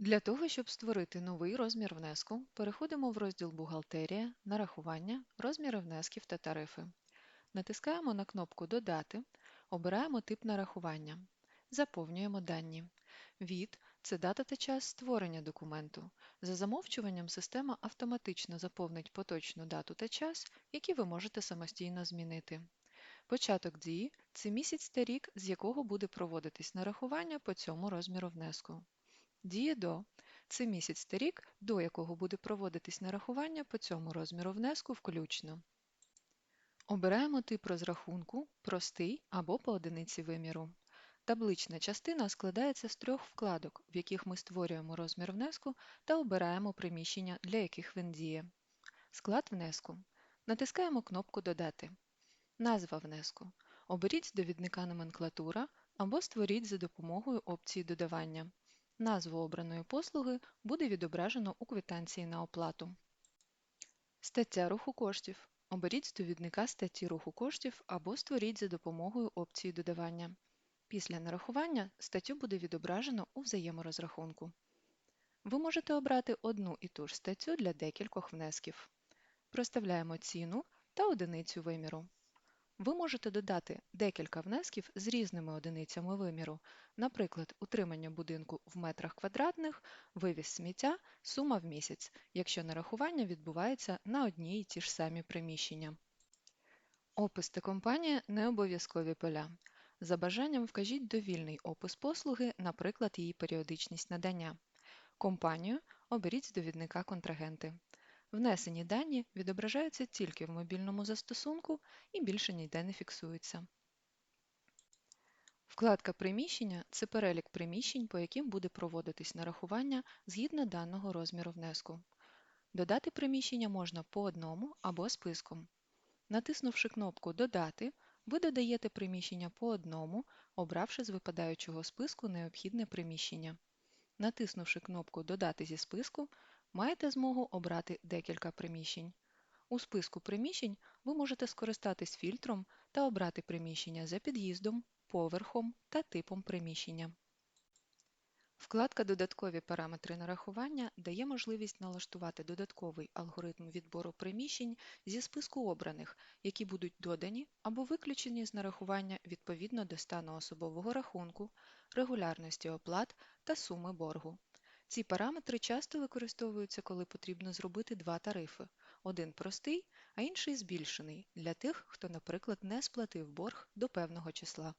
Для того, щоб створити новий розмір внеску, переходимо в розділ Бухгалтерія, Нарахування, розміри внесків та тарифи. Натискаємо на кнопку Додати, обираємо тип нарахування, заповнюємо дані. Від це дата та час створення документу. За замовчуванням система автоматично заповнить поточну дату та час, які ви можете самостійно змінити. Початок дії це місяць та рік, з якого буде проводитись нарахування по цьому розміру внеску. Діє до це місяць та рік, до якого буде проводитись нарахування по цьому розміру внеску включно. Обираємо тип розрахунку простий або по одиниці виміру. Таблична частина складається з трьох вкладок, в яких ми створюємо розмір внеску та обираємо приміщення, для яких він діє. Склад внеску. Натискаємо кнопку Додати. Назва внеску. Оберіть з довідника номенклатура або створіть за допомогою опції додавання. Назву обраної послуги буде відображено у квитанції на оплату. Стаття руху коштів. Оберіть з довідника статті руху коштів або створіть за допомогою опції додавання. Після нарахування статтю буде відображено у взаєморозрахунку. Ви можете обрати одну і ту ж статтю для декількох внесків. Проставляємо ціну та одиницю виміру. Ви можете додати декілька внесків з різними одиницями виміру, наприклад, утримання будинку в метрах квадратних, вивіз сміття, сума в місяць, якщо нарахування відбувається на одні й ті ж самі приміщення. Опис та компанія не обов'язкові поля. За бажанням вкажіть довільний опис послуги, наприклад, її періодичність надання. Компанію оберіть з довідника контрагенти. Внесені дані відображаються тільки в мобільному застосунку і більше ніде не фіксуються. Вкладка Приміщення це перелік приміщень, по яким буде проводитись нарахування згідно даного розміру внеску. Додати приміщення можна по одному або списком. Натиснувши кнопку Додати, ви додаєте приміщення по одному, обравши з випадаючого списку необхідне приміщення. Натиснувши кнопку Додати зі списку, маєте змогу обрати декілька приміщень. У списку приміщень ви можете скористатись фільтром та обрати приміщення за під'їздом, поверхом та типом приміщення. Вкладка Додаткові параметри нарахування дає можливість налаштувати додатковий алгоритм відбору приміщень зі списку обраних, які будуть додані або виключені з нарахування відповідно до стану особового рахунку, регулярності оплат та суми боргу. Ці параметри часто використовуються, коли потрібно зробити два тарифи: один простий, а інший збільшений для тих, хто, наприклад, не сплатив борг до певного числа.